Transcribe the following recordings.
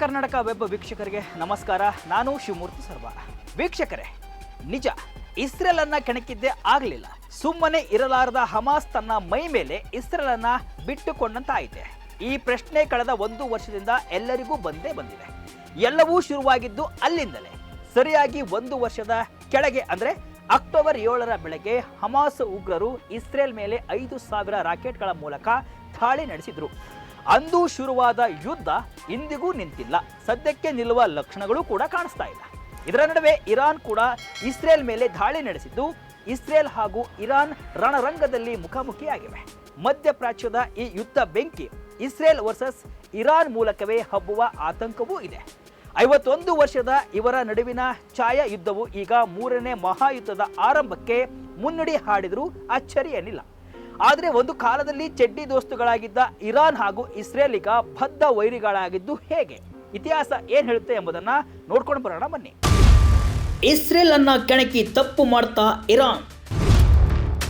Karnataka web ವೀಕ್ಷಕರಿಗೆ ನಮಸ್ಕಾರ. ನಾನು ಶಿವಮೂರ್ತಿ ಸರ್ವ. ವೀಕ್ಷಕರೇ, ನಿಜ ಇಸ್ರೇಲ್ ಅನ್ನ ಕೆಣಕಿದ್ದೇ ಆಗಲಿಲ್ಲ. ಸುಮ್ಮನೆ ಇರಲಾರದ ಹಮಾಸ್ ತನ್ನ ಮೈ ಮೇಲೆ ಇಸ್ರೇಲ್ ಅನ್ನ ಬಿಟ್ಟುಕೊಂಡಂತಾಯಿತೆ. ಈ ಪ್ರಶ್ನೆ ಕಳೆದ ಒಂದು ವರ್ಷದಿಂದ ಎಲ್ಲರಿಗೂ ಬಂದೇ ಬಂದಿದೆ. ಎಲ್ಲವೂ ಶುರುವಾಗಿದ್ದು ಅಲ್ಲಿಂದಲೇ. ಸರಿಯಾಗಿ ಒಂದು ವರ್ಷದ ಕೆಳಗೆ ಅಂದ್ರೆ ಅಕ್ಟೋಬರ್ ಏಳರ ಬೆಳಗ್ಗೆ ಹಮಾಸ್ ಉಗ್ರರು ಇಸ್ರೇಲ್ ಮೇಲೆ ಐದು ಸಾವಿರ ರಾಕೆಟ್ಗಳ ಮೂಲಕ ದಾಳಿ ನಡೆಸಿದ್ರು. ಅಂದು ಶುರುವಾದ ಯುದ್ಧ ಇಂದಿಗೂ ನಿಂತಿಲ್ಲ. ಸದ್ಯಕ್ಕೆ ನಿಲ್ಲುವ ಲಕ್ಷಣಗಳು ಕೂಡ ಕಾಣಿಸ್ತಾ ಇಲ್ಲ. ಇದರ ನಡುವೆ ಇರಾನ್ ಕೂಡ ಇಸ್ರೇಲ್ ಮೇಲೆ ದಾಳಿ ನಡೆಸಿದ್ದು, ಇಸ್ರೇಲ್ ಹಾಗೂ ಇರಾನ್ ರಣರಂಗದಲ್ಲಿ ಮುಖಾಮುಖಿಯಾಗಿವೆ. ಮಧ್ಯಪ್ರಾಚ್ಯದ ಈ ಯುದ್ಧ ಬೆಂಕಿ ಇಸ್ರೇಲ್ ವರ್ಸಸ್ ಇರಾನ್ ಮೂಲಕವೇ ಹಬ್ಬುವ ಆತಂಕವೂ ಇದೆ. ಐವತ್ತೊಂದು ವರ್ಷದ ಇವರ ನಡುವಿನ ಛಾಯಾ ಯುದ್ಧವು ಈಗ ಮೂರನೇ ಮಹಾಯುದ್ಧದ ಆರಂಭಕ್ಕೆ ಮುನ್ನಡಿ ಹಾಡಿದರೂ ಅಚ್ಚರಿ ಏನಿಲ್ಲ ಆದರೆ ಒಂದು ಕಾಲದಲ್ಲಿ ಚೆಡ್ಡಿ ದೋಸ್ತುಗಳಾಗಿದ್ದ ಇರಾನ್ ಹಾಗೂ ಇಸ್ರೇಲ್ ಈಗ ಬದ್ಧ ವೈರಿಗಳಾಗಿದ್ದು ಹೇಗೆ? ಇತಿಹಾಸ ಏನ್ ಹೇಳುತ್ತೆ ಎಂಬುದನ್ನ ನೋಡ್ಕೊಂಡು ಬರೋಣ ಬನ್ನಿ. ಇಸ್ರೇಲ್ ಅನ್ನ ಕೆಣಕಿ ತಪ್ಪು ಮಾಡ್ತಾ ಇರಾನ್.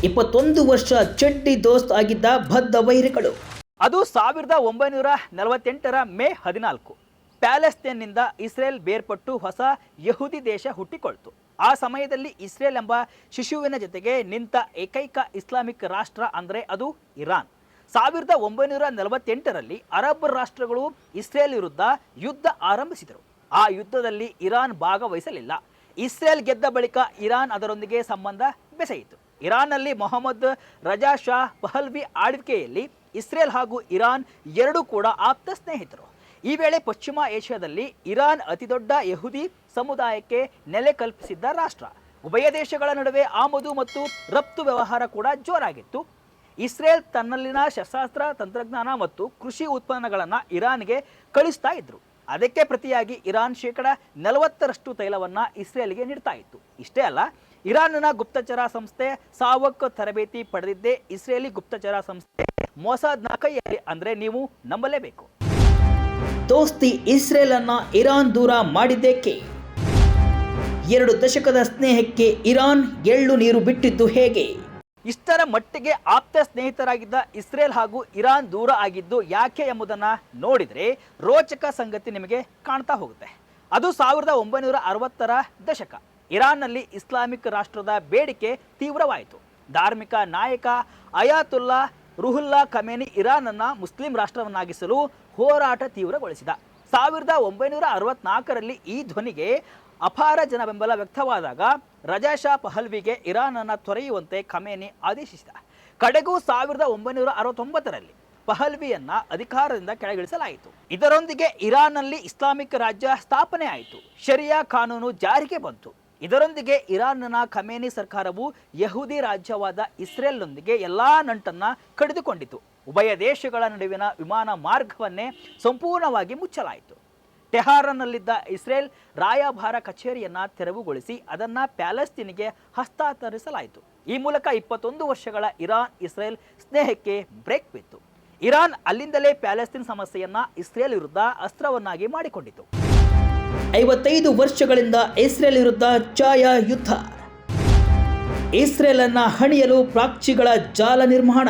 ಇಪ್ಪತ್ತೊಂದು ವರ್ಷ ಚೆಡ್ಡಿ ದೋಸ್ತ್ ಆಗಿದ್ದ ಬದ್ಧ ವೈರಿಗಳು. ಅದು ಸಾವಿರದ ಒಂಬೈನೂರ ನಲವತ್ತೆಂಟರ ಮೇ ಹದಿನಾಲ್ಕು. ಪ್ಯಾಲೆಸ್ತೇನ್ನಿಂದ ಇಸ್ರೇಲ್ ಬೇರ್ಪಟ್ಟು ಹೊಸ ಯಹುದಿ ದೇಶ ಹುಟ್ಟಿಕೊಳ್ತು. ಆ ಸಮಯದಲ್ಲಿ ಇಸ್ರೇಲ್ ಎಂಬ ಶಿಶುವಿನ ಜೊತೆಗೆ ನಿಂತ ಏಕೈಕ ಇಸ್ಲಾಮಿಕ್ ರಾಷ್ಟ್ರ ಅಂದರೆ ಅದು ಇರಾನ್. ಸಾವಿರದ ಒಂಬೈನೂರ ನಲವತ್ತೆಂಟರಲ್ಲಿ ಅರಬ್ ರಾಷ್ಟ್ರಗಳು ಇಸ್ರೇಲ್ ವಿರುದ್ಧ ಯುದ್ಧ ಆರಂಭಿಸಿದರು. ಆ ಯುದ್ಧದಲ್ಲಿ ಇರಾನ್ ಭಾಗವಹಿಸಲಿಲ್ಲ. ಇಸ್ರೇಲ್ ಗೆದ್ದ ಬಳಿಕ ಇರಾನ್ ಅದರೊಂದಿಗೆ ಸಂಬಂಧ ಬೆಸೆಯಿತು. ಇರಾನ್ನಲ್ಲಿ ಮೊಹಮ್ಮದ್ ರಜಾ ಶಾ ಪಹಲ್ವಿ ಆಳ್ವಿಕೆಯಲ್ಲಿ ಇಸ್ರೇಲ್ ಹಾಗೂ ಇರಾನ್ ಎರಡೂ ಕೂಡ ಆಪ್ತ ಸ್ನೇಹಿತರು. ಈ ವೇಳೆ ಪಶ್ಚಿಮ ಏಷ್ಯಾದಲ್ಲಿ ಇರಾನ್ ಅತಿದೊಡ್ಡ ಯಹುದಿ ಸಮುದಾಯಕ್ಕೆ ನೆಲೆ ಕಲ್ಪಿಸಿದ್ದ ರಾಷ್ಟ್ರ. ಉಭಯ ದೇಶಗಳ ನಡುವೆ ಆಮದು ಮತ್ತು ರಫ್ತು ವ್ಯವಹಾರ ಕೂಡ ಜೋರಾಗಿತ್ತು. ಇಸ್ರೇಲ್ ತನ್ನಲ್ಲಿನ ಶಸ್ತ್ರಾಸ್ತ್ರ, ತಂತ್ರಜ್ಞಾನ ಮತ್ತು ಕೃಷಿ ಉತ್ಪನ್ನಗಳನ್ನು ಇರಾನ್ಗೆ ಕಳಿಸ್ತಾ ಇದ್ರು. ಅದಕ್ಕೆ ಪ್ರತಿಯಾಗಿ ಇರಾನ್ ಶೇಕಡ ನಲವತ್ತರಷ್ಟು ತೈಲವನ್ನ ಇಸ್ರೇಲ್ಗೆ ನೀಡ್ತಾ ಇತ್ತು. ಇಷ್ಟೇ ಅಲ್ಲ, ಇರಾನ್ನ ಗುಪ್ತಚರ ಸಂಸ್ಥೆ ಸಾವಕ್ ತರಬೇತಿ ಪಡೆದಿದ್ದೇ ಇಸ್ರೇಲಿ ಗುಪ್ತಚರ ಸಂಸ್ಥೆ ಮೊಸಾದ್ನ ಕೈಯಲ್ಲಿ. ಅಂದ್ರೆ ನೀವು ನಂಬಲೇಬೇಕು. ದೋಸ್ತಿ ಇಸ್ರೇಲ್ ಅನ್ನ ಇರಾನ್ ದೂರ ಮಾಡಿದ್ದೇಕೆ ಎರಡು ದಶಕದ ಸ್ನೇಹಕ್ಕೆ ಇರಾನ್ ಎಳ್ಳು ನೀರು ಬಿಟ್ಟಿದ್ದು ಹೇಗೆ? ಇಷ್ಟರ ಮಟ್ಟಿಗೆ ಆಪ್ತ ಸ್ನೇಹಿತರಾಗಿದ್ದ ಇಸ್ರೇಲ್ ಹಾಗೂ ಇರಾನ್ ದೂರ ಆಗಿದ್ದು ಯಾಕೆ ಎಂಬುದನ್ನ ನೋಡಿದ್ರೆ ರೋಚಕ ಸಂಗತಿ ನಿಮಗೆ ಕಾಣ್ತಾ ಹೋಗುತ್ತೆ. ಅದು ಸಾವಿರದ ಒಂಬೈನೂರ ಅರವತ್ತರ ದಶಕ. ಇರಾನ್ನಲ್ಲಿ ಇಸ್ಲಾಮಿಕ್ ರಾಷ್ಟ್ರದ ಬೇಡಿಕೆ ತೀವ್ರವಾಯಿತು. ಧಾರ್ಮಿಕ ನಾಯಕ ಅಯಾತುಲ್ಲಾ ರುಹುಲ್ಲಾ ಖಮೇನಿ ಇರಾನನ್ನು ಮುಸ್ಲಿಂ ರಾಷ್ಟ್ರವನ್ನಾಗಿಸಲು ಹೋರಾಟ ತೀವ್ರಗೊಳಿಸಿದ. ಸಾವಿರದ ಒಂಬೈನೂರ ಅರವತ್ನಾಲ್ಕರಲ್ಲಿ ಈ ಧ್ವನಿಗೆ ಅಪಾರ ಜನ ಬೆಂಬಲ ವ್ಯಕ್ತವಾದಾಗ ರಜಾ ಶಾ ಪಹಲ್ವಿಗೆ ಇರಾನನ್ನ ತೊರೆಯುವಂತೆ ಖಮೇನಿ ಆದೇಶಿಸಿದ. ಕಡೆಗೂ ಸಾವಿರದ ಒಂಬೈನೂರ ಅರವತ್ತೊಂಬತ್ತರಲ್ಲಿ ಪಹಲ್ವಿಯನ್ನ ಅಧಿಕಾರದಿಂದ ಕೆಳಗಿಳಿಸಲಾಯಿತು. ಇದರೊಂದಿಗೆ ಇರಾನ್ನಲ್ಲಿ ಇಸ್ಲಾಮಿಕ್ ರಾಜ್ಯ ಸ್ಥಾಪನೆ ಆಯಿತು. ಶರಿಯಾ ಕಾನೂನು ಜಾರಿಗೆ ಬಂತು. ಇದರೊಂದಿಗೆ ಇರಾನ್ನ ಖಮೇನಿ ಸರ್ಕಾರವು ಯಹೂದಿ ರಾಜ್ಯವಾದ ಇಸ್ರೇಲ್ನೊಂದಿಗೆ ಎಲ್ಲಾ ನಂಟನ್ನ ಕಡಿದುಕೊಂಡಿತು. ಉಭಯ ದೇಶಗಳ ನಡುವಿನ ವಿಮಾನ ಮಾರ್ಗವನ್ನೇ ಸಂಪೂರ್ಣವಾಗಿ ಮುಚ್ಚಲಾಯಿತು. ಟೆಹಾರನ್ನಲ್ಲಿದ್ದ ಇಸ್ರೇಲ್ ರಾಯಭಾರ ಕಚೇರಿಯನ್ನು ತೆರವುಗೊಳಿಸಿ ಅದನ್ನು ಪ್ಯಾಲೆಸ್ತೀನಿಗೆ ಹಸ್ತಾಂತರಿಸಲಾಯಿತು. ಈ ಮೂಲಕ ಇಪ್ಪತ್ತೊಂದು ವರ್ಷಗಳ ಇರಾನ್ ಇಸ್ರೇಲ್ ಸ್ನೇಹಕ್ಕೆ ಬ್ರೇಕ್ ಬಿತ್ತು. ಇರಾನ್ ಅಲ್ಲಿಂದಲೇ ಪ್ಯಾಲೆಸ್ತೀನ್ ಸಮಸ್ಯೆಯನ್ನ ಇಸ್ರೇಲ್ ವಿರುದ್ಧ ಅಸ್ತ್ರವನ್ನಾಗಿ ಮಾಡಿಕೊಂಡಿತು. ಐವತ್ತೈದು ವರ್ಷಗಳಿಂದ ಇಸ್ರೇಲ್ ವಿರುದ್ಧ ಛಾಯಾ ಯುದ್ಧ. ಇಸ್ರೇಲ್ ಅನ್ನ ಹಣಿಯಲು ಪ್ರಾಕ್ಷಿಗಳ ಜಾಲ ನಿರ್ಮಾಣ.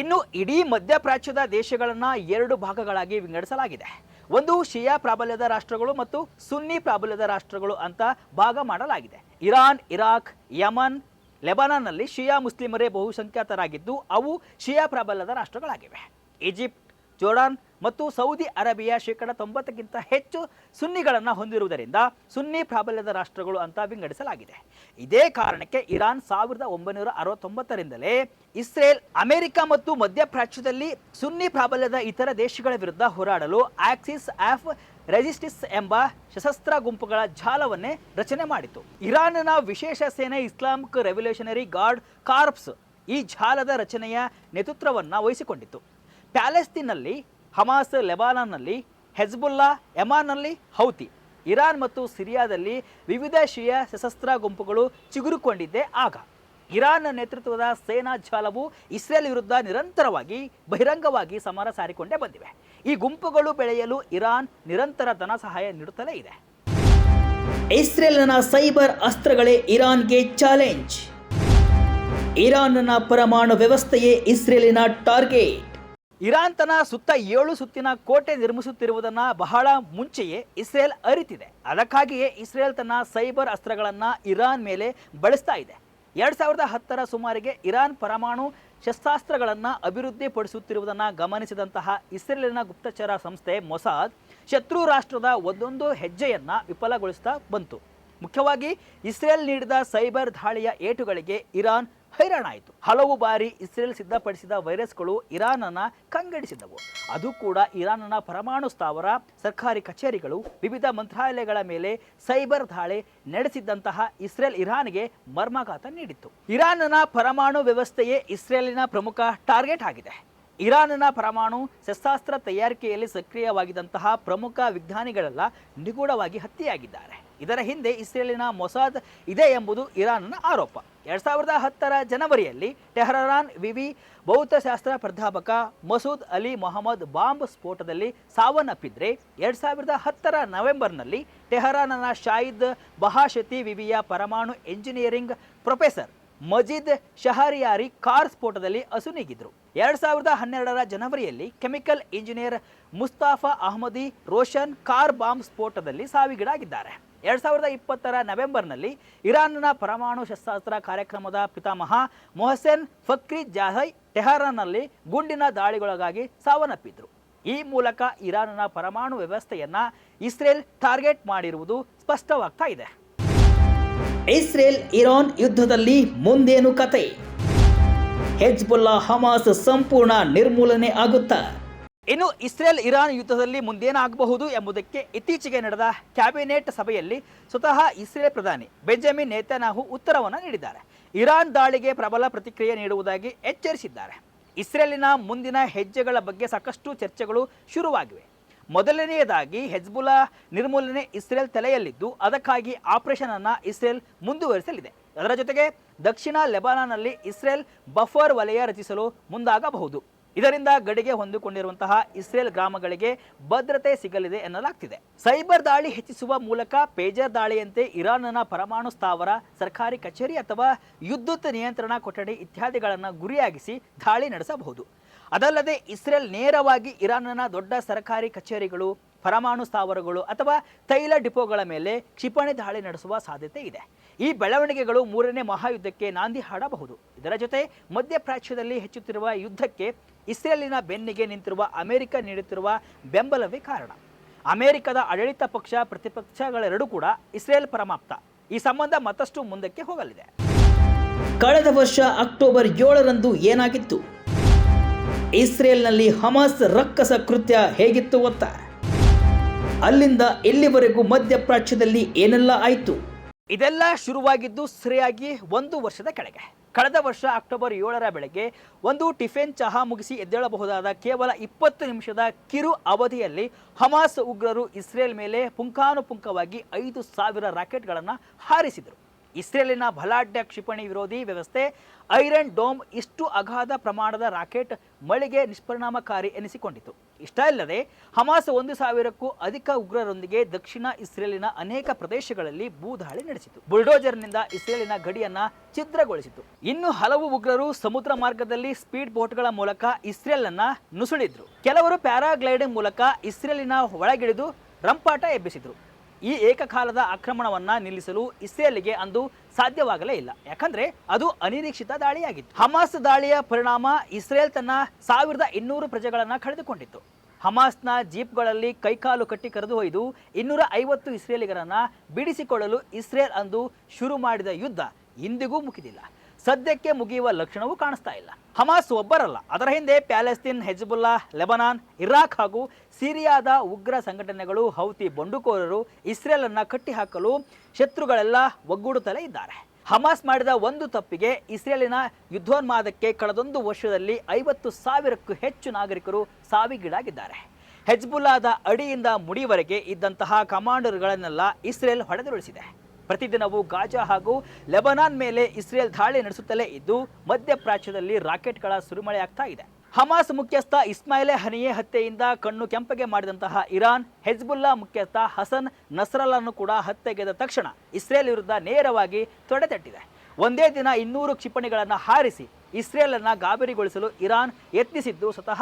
ಇನ್ನು ಇಡೀ ಮಧ್ಯಪ್ರಾಚ್ಯದ ದೇಶಗಳನ್ನು ಎರಡು ಭಾಗಗಳಾಗಿ ವಿಂಗಡಿಸಲಾಗಿದೆ. ಒಂದು ಶಿಯಾ ಪ್ರಾಬಲ್ಯದ ರಾಷ್ಟ್ರಗಳು ಮತ್ತು ಸುನ್ನಿ ಪ್ರಾಬಲ್ಯದ ರಾಷ್ಟ್ರಗಳು ಅಂತ ಭಾಗ ಮಾಡಲಾಗಿದೆ. ಇರಾನ್, ಇರಾಕ್, ಯಮನ್, ಲೆಬನಾನ್ನಲ್ಲಿ ಶಿಯಾ ಮುಸ್ಲಿಮರೇ ಬಹುಸಂಖ್ಯಾತರಾಗಿದ್ದು ಅವು ಶಿಯಾ ಪ್ರಾಬಲ್ಯದ ರಾಷ್ಟ್ರಗಳಾಗಿವೆ. ಈಜಿಪ್ಟ್, ಜೋರ್ಡಾನ್ ಮತ್ತು ಸೌದಿ ಅರೇಬಿಯಾ ಶೇಕಡ ತೊಂಬತ್ತಕ್ಕಿಂತ ಹೆಚ್ಚು ಸುನ್ನಿಗಳನ್ನು ಹೊಂದಿರುವುದರಿಂದ ಸುನ್ನಿ ಪ್ರಾಬಲ್ಯದ ರಾಷ್ಟ್ರಗಳು ಅಂತ ವಿಂಗಡಿಸಲಾಗಿದೆ. ಇದೇ ಕಾರಣಕ್ಕೆ ಇರಾನ್ ಸಾವಿರದ ಒಂಬೈನೂರ ಅರವತ್ತೊಂಬತ್ತರಿಂದಲೇ ಇಸ್ರೇಲ್, ಅಮೆರಿಕ ಮತ್ತು ಮಧ್ಯಪ್ರಾಚ್ಯದಲ್ಲಿ ಸುನ್ನಿ ಪ್ರಾಬಲ್ಯದ ಇತರ ದೇಶಗಳ ವಿರುದ್ಧ ಹೋರಾಡಲು ಆಕ್ಸಿಸ್ ಆಫ್ ರೆಜಿಸ್ಟಿಸ್ ಎಂಬ ಸಶಸ್ತ್ರ ಗುಂಪುಗಳ ಜಾಲವನ್ನೇ ರಚನೆ ಮಾಡಿತು. ಇರಾನ್ನ ವಿಶೇಷ ಸೇನೆ ಇಸ್ಲಾಮಿಕ್ ರೆವಲ್ಯೂಷನರಿ ಗಾರ್ಡ್ ಕಾರ್ಪ್ಸ್ ಈ ಜಾಲದ ರಚನೆಯ ನೇತೃತ್ವವನ್ನು ವಹಿಸಿಕೊಂಡಿತು ಪ್ಯಾಲೆಸ್ತೀನ್ನಲ್ಲಿ ಹಮಾಸ್ ಲೆಬಾನನ್ನಲ್ಲಿ, ಹೆಜ್ಬುಲ್ಲಾ ಯಮಾನ್ನಲ್ಲಿ, ಹೌತಿ, ಇರಾನ್ ಮತ್ತು ಸಿರಿಯಾದಲ್ಲಿ ವಿವಿಧ ಶಿಯಾ ಸಶಸ್ತ್ರ ಗುಂಪುಗಳು ಚಿಗುರುಕೊಂಡಿದ್ದೆ ಆಗ. ಇರಾನ್ ನೇತೃತ್ವದ ಸೇನಾ ಜಾಲವು ಇಸ್ರೇಲ್ ವಿರುದ್ಧ ನಿರಂತರವಾಗಿ, ಬಹಿರಂಗವಾಗಿ ಸಮರ ಸಾರಿಕೊಂಡೇ ಬಂದಿವೆ. ಈ ಗುಂಪುಗಳು ಬೆಳೆಯಲು ಇರಾನ್ ನಿರಂತರ ಧನ ಸಹಾಯ ನೀಡುತ್ತಲೇ ಇದೆ. ಇಸ್ರೇಲ್ನ ಸೈಬರ್ ಅಸ್ತ್ರಗಳೇ ಇರಾನ್ಗೆ ಚಾಲೆಂಜ್. ಇರಾನ್ನ ಪರಮಾಣು ವ್ಯವಸ್ಥೆಯೇ ಇಸ್ರೇಲಿನ ಟಾರ್ಗೆಟ್. ಇರಾನ್ ತನ್ನ ಸುತ್ತ ಏಳು ಸುತ್ತಿನ ಕೋಟೆ ನಿರ್ಮಿಸುತ್ತಿರುವುದನ್ನ ಬಹಳ ಮುಂಚೆಯೇ ಇಸ್ರೇಲ್ ಅರಿತಿದೆ. ಅದಕ್ಕಾಗಿಯೇ ಇಸ್ರೇಲ್ ತನ್ನ ಸೈಬರ್ ಅಸ್ತ್ರಗಳನ್ನ ಇರಾನ್ ಮೇಲೆ ಬಳಸ್ತಾ ಇದೆ. ಎರಡ್ ಸಾವಿರದ ಹತ್ತರ ಸುಮಾರಿಗೆ ಇರಾನ್ ಪರಮಾಣು ಶಸ್ತ್ರಾಸ್ತ್ರಗಳನ್ನು ಅಭಿವೃದ್ಧಿಪಡಿಸುತ್ತಿರುವುದನ್ನು ಗಮನಿಸಿದಂತಹ ಇಸ್ರೇಲಿನ ಗುಪ್ತಚರ ಸಂಸ್ಥೆ ಮೊಸಾದ್ ಶತ್ರು ರಾಷ್ಟ್ರದ ಒಂದೊಂದು ಹೆಜ್ಜೆಯನ್ನ ವಿಫಲಗೊಳಿಸ್ತಾ ಬಂತು. ಮುಖ್ಯವಾಗಿ ಇಸ್ರೇಲ್ ನೀಡಿದ ಸೈಬರ್ ದಾಳಿಯ ಏಟುಗಳಿಗೆ ಇರಾನ್ ಹೈರಾಣಾಯಿತು ಹಲವು ಬಾರಿ ಇಸ್ರೇಲ್ ಸಿದ್ಧಪಡಿಸಿದ ವೈರಸ್ಗಳು ಇರಾನನ್ನ ಕಂಗಡಿಸಿದವು ಅದು ಕೂಡ ಇರಾನ್ನ ಪರಮಾಣು ಸ್ಥಾವರ, ಸರ್ಕಾರಿ ಕಚೇರಿಗಳು, ವಿವಿಧ ಮಂತ್ರಾಲಯಗಳ ಮೇಲೆ ಸೈಬರ್ ದಾಳಿ ನಡೆಸಿದ್ದಂತಹ ಇಸ್ರೇಲ್ ಇರಾನ್ಗೆ ಮರ್ಮಾಘಾತ ನೀಡಿತ್ತು. ಇರಾನ್ನ ಪರಮಾಣು ವ್ಯವಸ್ಥೆಯೇ ಇಸ್ರೇಲಿನ ಪ್ರಮುಖ ಟಾರ್ಗೆಟ್ ಆಗಿದೆ. ಇರಾನ್ನ ಪರಮಾಣು ಶಸ್ತ್ರಾಸ್ತ್ರ ತಯಾರಿಕೆಯಲ್ಲಿ ಸಕ್ರಿಯವಾಗಿದ್ದಂತಹ ಪ್ರಮುಖ ವಿಜ್ಞಾನಿಗಳೆಲ್ಲ ನಿಗೂಢವಾಗಿ ಹತ್ಯೆಯಾಗಿದ್ದಾರೆ. ಇದರ ಹಿಂದೆ ಇಸ್ರೇಲಿನ ಮೊಸಾದ್ ಇದೆ ಎಂಬುದು ಇರಾನ್ನ ಆರೋಪ. ಎರಡ್ ಸಾವಿರದ ಹತ್ತರ ಜನವರಿಯಲ್ಲಿ ಟೆಹರಾನ್ ವಿವಿ ಭೌತಶಾಸ್ತ್ರ ಪ್ರಾಧ್ಯಾಪಕ ಮಸೂದ್ ಅಲಿ ಮೊಹಮ್ಮದ್ ಬಾಂಬ್ ಸ್ಫೋಟದಲ್ಲಿ ಸಾವನ್ನಪ್ಪಿದ್ರೆ ಎರಡ್ ಸಾವಿರದ ಹತ್ತರ ನವೆಂಬರ್ನಲ್ಲಿ ಟೆಹರಾನ್ನ ಶಾಹಿದ್ ಬಹಾಶತಿ ವಿವಿಯ ಪರಮಾಣು engineering professor Majid Shahriari car ಸ್ಫೋಟದಲ್ಲಿ ಅಸುನೀಗಿದ್ರು. ಎರಡ್ ಸಾವಿರದ ಹನ್ನೆರಡರ ಜನವರಿಯಲ್ಲಿ chemical engineer Mostafa Ahmadi Roshan car bomb ಸ್ಫೋಟದಲ್ಲಿ ಸಾವಿಗೀಡಾಗಿದ್ದಾರೆ. ಎರಡ್ ಸಾವಿರದ ಇಪ್ಪತ್ತರ ನವೆಂಬರ್ನಲ್ಲಿ ಇರಾನ್ನ ಪರಮಾಣು ಶಸ್ತ್ರಾಸ್ತ್ರ ಕಾರ್ಯಕ್ರಮದ ಪಿತಾಮಹ ಮೊಹಸೆನ್ ಫಕ್ರಿ ಜಾಹೈ ಟೆಹರಾನ್ನಲ್ಲಿ ಗುಂಡಿನ ದಾಳಿಗೊಳಗಾಗಿ ಸಾವನ್ನಪ್ಪಿದ್ರು. ಈ ಮೂಲಕ ಇರಾನ್ನ ಪರಮಾಣು ವ್ಯವಸ್ಥೆಯನ್ನ ಇಸ್ರೇಲ್ ಟಾರ್ಗೆಟ್ ಮಾಡಿರುವುದು ಸ್ಪಷ್ಟವಾಗ್ತಾ ಇದೆ. ಇಸ್ರೇಲ್ ಇರಾನ್ ಯುದ್ಧದಲ್ಲಿ ಮುಂದೇನು ಕತೆ? ಹೆಜ್ಬುಲ್ಲಾ ಹಮಾಸ್ ಸಂಪೂರ್ಣ ನಿರ್ಮೂಲನೆ ಆಗುತ್ತಾ? ಇನ್ನು ಇಸ್ರೇಲ್ ಇರಾನ್ ಯುದ್ಧದಲ್ಲಿ ಮುಂದೇನಾಗಬಹುದು ಎಂಬುದಕ್ಕೆ ಇತ್ತೀಚೆಗೆ ನಡೆದ ಕ್ಯಾಬಿನೆಟ್ ಸಭೆಯಲ್ಲಿ ಸ್ವತಃ ಇಸ್ರೇಲ್ ಪ್ರಧಾನಿ ಬೆಂಜಮಿನ್ ನೇತನಾಹು ಉತ್ತರವನ್ನು ನೀಡಿದ್ದಾರೆ. ಇರಾನ್ ದಾಳಿಗೆ ಪ್ರಬಲ ಪ್ರತಿಕ್ರಿಯೆ ನೀಡುವುದಾಗಿ ಎಚ್ಚರಿಸಿದ್ದಾರೆ. ಇಸ್ರೇಲಿನ ಮುಂದಿನ ಹೆಜ್ಜೆಗಳ ಬಗ್ಗೆ ಸಾಕಷ್ಟು ಚರ್ಚೆಗಳು ಶುರುವಾಗಿವೆ. ಮೊದಲನೆಯದಾಗಿ ಹೆಜ್ಬುಲಾ ನಿರ್ಮೂಲನೆ ಇಸ್ರೇಲ್ ತಲೆಯಲ್ಲಿದ್ದು, ಅದಕ್ಕಾಗಿ ಆಪರೇಷನ್ ಅನ್ನು ಇಸ್ರೇಲ್ ಮುಂದುವರಿಸಲಿದೆ. ಅದರ ಜೊತೆಗೆ ದಕ್ಷಿಣ ಲೆಬನಾನ್ನಲ್ಲಿ ಇಸ್ರೇಲ್ ಬಫರ್ ವಲಯ ರಚಿಸಲು ಮುಂದಾಗಬಹುದು. ಇದರಿಂದ ಗಡಿಗೆ ಹೊಂದಿಕೊಂಡಿರುವಂತಹ ಇಸ್ರೇಲ್ ಗ್ರಾಮಗಳಿಗೆ ಭದ್ರತೆ ಸಿಗಲಿದೆ ಎನ್ನಲಾಗ್ತಿದೆ. ಸೈಬರ್ ದಾಳಿ ಹೆಚ್ಚಿಸುವ ಮೂಲಕ ಪೇಜರ್ ದಾಳಿಯಂತೆ ಇರಾನ್ನ ಪರಮಾಣು ಸ್ಥಾವರ, ಸರ್ಕಾರಿ ಕಚೇರಿ ಅಥವಾ ವಿದ್ಯುತ್ ನಿಯಂತ್ರಣ ಕೊಠಡಿ ಇತ್ಯಾದಿಗಳನ್ನು ಗುರಿಯಾಗಿಸಿ ದಾಳಿ ನಡೆಸಬಹುದು. ಅದಲ್ಲದೆ ಇಸ್ರೇಲ್ ನೇರವಾಗಿ ಇರಾನ್ನ ದೊಡ್ಡ ಸರ್ಕಾರಿ ಕಚೇರಿಗಳು ಪರಮಾಣು ಸ್ಥಾವರಗಳು ಅಥವಾ ತೈಲ ಡಿಪೋಗಳ ಮೇಲೆ ಕ್ಷಿಪಣಿ ದಾಳಿ ನಡೆಸುವ ಸಾಧ್ಯತೆ ಇದೆ. ಈ ಬೆಳವಣಿಗೆಗಳು ಮೂರನೇ ಮಹಾಯುದ್ಧಕ್ಕೆ ನಾಂದಿ ಹಾಡಬಹುದು. ಇದರ ಜೊತೆ ಮಧ್ಯಪ್ರಾಚ್ಯದಲ್ಲಿ ಹೆಚ್ಚುತ್ತಿರುವ ಯುದ್ಧಕ್ಕೆ ಇಸ್ರೇಲಿನ ಬೆನ್ನಿಗೆ ನಿಂತಿರುವ ಅಮೆರಿಕ ನೀಡುತ್ತಿರುವ ಬೆಂಬಲವೇ ಕಾರಣ. ಅಮೆರಿಕದ ಆಡಳಿತ ಪಕ್ಷ ಪ್ರತಿಪಕ್ಷಗಳೆರಡೂ ಕೂಡ ಇಸ್ರೇಲ್ ಪರಮಾಪ್ತ. ಈ ಸಂಬಂಧ ಮತ್ತಷ್ಟು ಮುಂದಕ್ಕೆ ಹೋಗಲಿದೆ. ಕಳೆದ ವರ್ಷ ಅಕ್ಟೋಬರ್ ಏಳರಂದು ಏನಾಗಿತ್ತು? ಇಸ್ರೇಲ್ನಲ್ಲಿ ಹಮಾಸ್ ರಕ್ಕಸ ಕೃತ್ಯ ಹೇಗಿತ್ತು ಗೊತ್ತಾ ಅಲ್ಲಿಂದ ಇಲ್ಲಿವರೆಗೂ ಮಧ್ಯಪ್ರಾಚ್ಯದಲ್ಲಿ ಏನೆಲ್ಲ ಆಯಿತು? ಇದೆಲ್ಲ ಶುರುವಾಗಿದ್ದು ಸರಿಯಾಗಿ ಒಂದು ವರ್ಷದ ಕೆಳಗೆ. ಕಳೆದ ವರ್ಷ ಅಕ್ಟೋಬರ್ ಏಳರ ಬೆಳಗ್ಗೆ ಒಂದು ಟಿಫಿನ್ ಚಹಾ ಮುಗಿಸಿ ಎದ್ದೇಳಬಹುದಾದ ಕೇವಲ ಇಪ್ಪತ್ತು ನಿಮಿಷದ ಕಿರು ಅವಧಿಯಲ್ಲಿ ಹಮಾಸ್ ಉಗ್ರರು ಇಸ್ರೇಲ್ ಮೇಲೆ ಪುಂಖಾನುಪುಂಖವಾಗಿ ಐದು ಸಾವಿರ ರಾಕೆಟ್ಗಳನ್ನು ಹಾರಿಸಿದರು. ಇಸ್ರೇಲಿನ ಬಲಾಢ್ಯ ಕ್ಷಿಪಣಿ ವಿರೋಧಿ ವ್ಯವಸ್ಥೆ ಐರನ್ ಡೋಮ್ ಇಷ್ಟು ಅಗಾಧ ಪ್ರಮಾಣದ ರಾಕೆಟ್ ಮಳಿಗೆ ನಿಷ್ಪರಿಣಾಮಕಾರಿ ಎನಿಸಿಕೊಂಡಿತು. ಇಷ್ಟ ಅಲ್ಲದೆ, ಹಮಾಸ್ ಒಂದು ಸಾವಿರಕ್ಕೂ ಅಧಿಕ ಉಗ್ರರೊಂದಿಗೆ ದಕ್ಷಿಣ ಇಸ್ರೇಲಿನ ಅನೇಕ ಪ್ರದೇಶಗಳಲ್ಲಿ ಭೂದಾಳಿ ನಡೆಸಿತು. ಬುಲ್ಡೋಜರ್ನಿಂದ ಇಸ್ರೇಲಿನ ಗಡಿಯನ್ನ ಛಿದ್ರಗೊಳಿಸಿತು. ಇನ್ನು ಹಲವು ಉಗ್ರರು ಸಮುದ್ರ ಮಾರ್ಗದಲ್ಲಿ ಸ್ಪೀಡ್ ಬೋಟ್ಗಳ ಮೂಲಕ ಇಸ್ರೇಲ್ ಇಸ್ರೇಲನ್ನ ನುಸುಳಿದ್ರು. ಕೆಲವರು ಪ್ಯಾರಾಗ್ಲೈಡಿಂಗ್ ಮೂಲಕ ಇಸ್ರೇಲಿನ ಒಳಗಿಳಿದು ರಂಪಾಟ ಎಬ್ಬಿಸಿದ್ರು. ಈ ಏಕಕಾಲದ ಆಕ್ರಮಣವನ್ನ ನಿಲ್ಲಿಸಲು ಇಸ್ರೇಲ್ಗೆ ಅಂದು ಸಾಧ್ಯವಾಗಲೇ ಇಲ್ಲ. ಯಾಕಂದ್ರೆ ಅದು ಅನಿರೀಕ್ಷಿತ ದಾಳಿಯಾಗಿತ್ತು. ಹಮಾಸ್ ದಾಳಿಯ ಪರಿಣಾಮ ಇಸ್ರೇಲ್ ತನ್ನ ಸಾವಿರದ ಇನ್ನೂರು ಪ್ರಜೆಗಳನ್ನು ಕಳೆದುಕೊಂಡಿತ್ತು. ಹಮಾಸ್ನ ಜೀಪ್ಗಳಲ್ಲಿ ಕೈಕಾಲು ಕಟ್ಟಿ ಕರೆದು ಒಯ್ದು ಇನ್ನೂರ ಐವತ್ತು ಇಸ್ರೇಲಿಗರನ್ನ ಬಿಡಿಸಿಕೊಳ್ಳಲು ಇಸ್ರೇಲ್ ಅಂದು ಶುರು ಮಾಡಿದ ಯುದ್ಧ ಇಂದಿಗೂ ಮುಗಿದಿಲ್ಲ. ಸದ್ಯಕ್ಕೆ ಮುಗಿಯುವ ಲಕ್ಷಣವೂ ಕಾಣಿಸ್ತಾ ಇಲ್ಲ. ಹಮಾಸ್ ಒಬ್ಬರಲ್ಲ. ಅದರ ಹಿಂದೆ ಪ್ಯಾಲೆಸ್ತೀನ್, ಹೆಜ್ಬುಲ್ಲಾ, ಲೆಬನಾನ್, ಇರಾಕ್ ಹಾಗೂ ಸಿರಿಯಾದ ಉಗ್ರ ಸಂಘಟನೆಗಳು, ಹೌತಿ ಬಂಡುಕೋರರು ಇಸ್ರೇಲ್ ಅನ್ನ ಕಟ್ಟಿಹಾಕಲು ಶತ್ರುಗಳೆಲ್ಲ ಒಗ್ಗೂಡುತ್ತಲೇ ಇದ್ದಾರೆ. ಹಮಾಸ್ ಮಾಡಿದ ಒಂದು ತಪ್ಪಿಗೆ ಇಸ್ರೇಲಿನ ಯುದ್ಧೋನ್ಮಾದಕ್ಕೆ ಕಳೆದೊಂದು ವರ್ಷದಲ್ಲಿ ಐವತ್ತು ಸಾವಿರಕ್ಕೂ ಹೆಚ್ಚು ನಾಗರಿಕರು ಸಾವಿಗೀಡಾಗಿದ್ದಾರೆ. ಹೆಜ್ಬುಲ್ಲಾದ ಅಡಿಯಿಂದ ಮುಡಿವರೆಗೆ ಇದ್ದಂತಹ ಕಮಾಂಡರ್ಗಳನ್ನೆಲ್ಲ ಇಸ್ರೇಲ್ ಹೊಡೆದುರುಳಿಸಿದೆ. ಪ್ರತಿದಿನವೂ ಗಾಜಾ ಹಾಗೂ ಲೆಬನಾನ್ ಮೇಲೆ ಇಸ್ರೇಲ್ ದಾಳಿ ನಡೆಸುತ್ತಲೇ ಇದ್ದು ಮಧ್ಯಪ್ರಾಚ್ಯದಲ್ಲಿ ರಾಕೆಟ್ಗಳ ಸುರಿಮಳೆಯಾಗ್ತಾ ಇದೆ. ಹಮಾಸ್ ಮುಖ್ಯಸ್ಥ ಇಸ್ಮಾಯಿಲೆ ಹನಿಯೆ ಹತ್ಯೆಯಿಂದ ಕಣ್ಣು ಕೆಂಪಗೆ ಮಾಡಿದಂತಹ ಇರಾನ್, ಹೆಜ್ಬುಲ್ಲಾ ಮುಖ್ಯಸ್ಥ ಹಸನ್ ನಸ್ರಲ್ಲನ್ನು ಕೂಡ ಹತ್ಯೆಗೆದ ತಕ್ಷಣ ಇಸ್ರೇಲ್ ವಿರುದ್ಧ ನೇರವಾಗಿ ತೊಡೆತಟ್ಟಿದೆ. ಒಂದೇ ದಿನ ಇನ್ನೂರು ಕ್ಷಿಪಣಿಗಳನ್ನು ಹಾರಿಸಿ ಇಸ್ರೇಲ್ ಅನ್ನ ಗಾಬರಿಗೊಳಿಸಲು ಇರಾನ್ ಯತ್ನಿಸಿದ್ದು ಸ್ವತಃ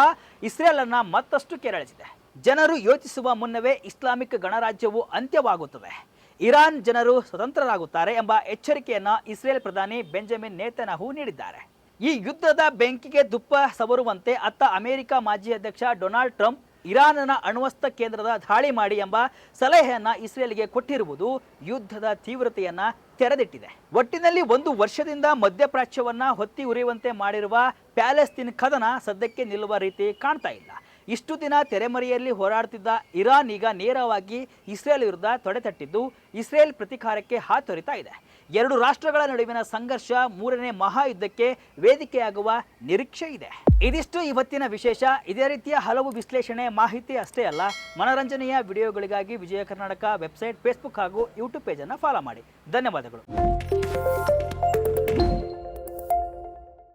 ಇಸ್ರೇಲ್ ಅನ್ನ ಮತ್ತಷ್ಟು ಕೆರಳಿಸಿದೆ. ಜನರು ಯೋಚಿಸುವ ಮುನ್ನವೇ ಇಸ್ಲಾಮಿಕ್ ಗಣರಾಜ್ಯವು ಅಂತ್ಯವಾಗುತ್ತದೆ. ಇರಾನ್ ಜನರು ಸ್ವತಂತ್ರರಾಗುತ್ತಾರೆ ಎಂಬ ಎಚ್ಚರಿಕೆಯನ್ನ ಇಸ್ರೇಲ್ ಪ್ರಧಾನಿ ಬೆಂಜಮಿನ್ ನೇತನಹು ನೀಡಿದ್ದಾರೆ. ಈ ಯುದ್ಧದ ಬೆಂಕಿಗೆ ದುಪ್ಪ ಸವರುವಂತೆ ಅತ್ತ ಅಮೆರಿಕ ಮಾಜಿ ಅಧ್ಯಕ್ಷ ಡೊನಾಲ್ಡ್ ಟ್ರಂಪ್ ಇರಾನ್ನ ಅಣ್ವಸ್ತ್ರ ಕೇಂದ್ರದ ದಾಳಿ ಮಾಡಿ ಎಂಬ ಸಲಹೆಯನ್ನ ಇಸ್ರೇಲ್ಗೆ ಕೊಟ್ಟಿರುವುದು ಯುದ್ಧದ ತೀವ್ರತೆಯನ್ನ ತೆರೆದಿಟ್ಟಿದೆ. ಒಟ್ಟಿನಲ್ಲಿ ಒಂದು ವರ್ಷದಿಂದ ಮಧ್ಯಪ್ರಾಚ್ಯವನ್ನ ಹೊತ್ತಿ ಉರಿಯುವಂತೆ ಮಾಡಿರುವ ಪ್ಯಾಲೆಸ್ತೀನ್ ಕದನ ಸದ್ಯಕ್ಕೆ ನಿಲ್ಲುವ ರೀತಿ ಕಾಣ್ತಾ ಇಲ್ಲ. ಇಷ್ಟು ದಿನ ತೆರೆಮರೆಯಲ್ಲಿ ಹೋರಾಡ್ತಿದ್ದ ಇರಾನ್ ಈಗ ನೇರವಾಗಿ ಇಸ್ರೇಲ್ ವಿರುದ್ಧ ತೊಡೆತಟ್ಟಿದ್ದು ಇಸ್ರೇಲ್ ಪ್ರತಿಕಾರಕ್ಕೆ ಹಾತೊರಿತಾ ಇದೆ. ಎರಡು ರಾಷ್ಟ್ರಗಳ ನಡುವಿನ ಸಂಘರ್ಷ ಮೂರನೇ ಮಹಾಯುದ್ಧಕ್ಕೆ ವೇದಿಕೆಯಾಗುವ ನಿರೀಕ್ಷೆ ಇದೆ. ಇದಿಷ್ಟು ಇವತ್ತಿನ ವಿಶೇಷ. ಇದೇ ರೀತಿಯ ಹಲವು ವಿಶ್ಲೇಷಣೆ ಮಾಹಿತಿ ಅಷ್ಟೇ ಅಲ್ಲ, ಮನರಂಜನೆಯ ವಿಡಿಯೋಗಳಿಗಾಗಿ ವಿಜಯ ಕರ್ನಾಟಕ ವೆಬ್ಸೈಟ್, ಫೇಸ್ಬುಕ್ ಹಾಗೂ ಯೂಟ್ಯೂಬ್ ಪೇಜನ್ನು ಫಾಲೋ ಮಾಡಿ. ಧನ್ಯವಾದಗಳು.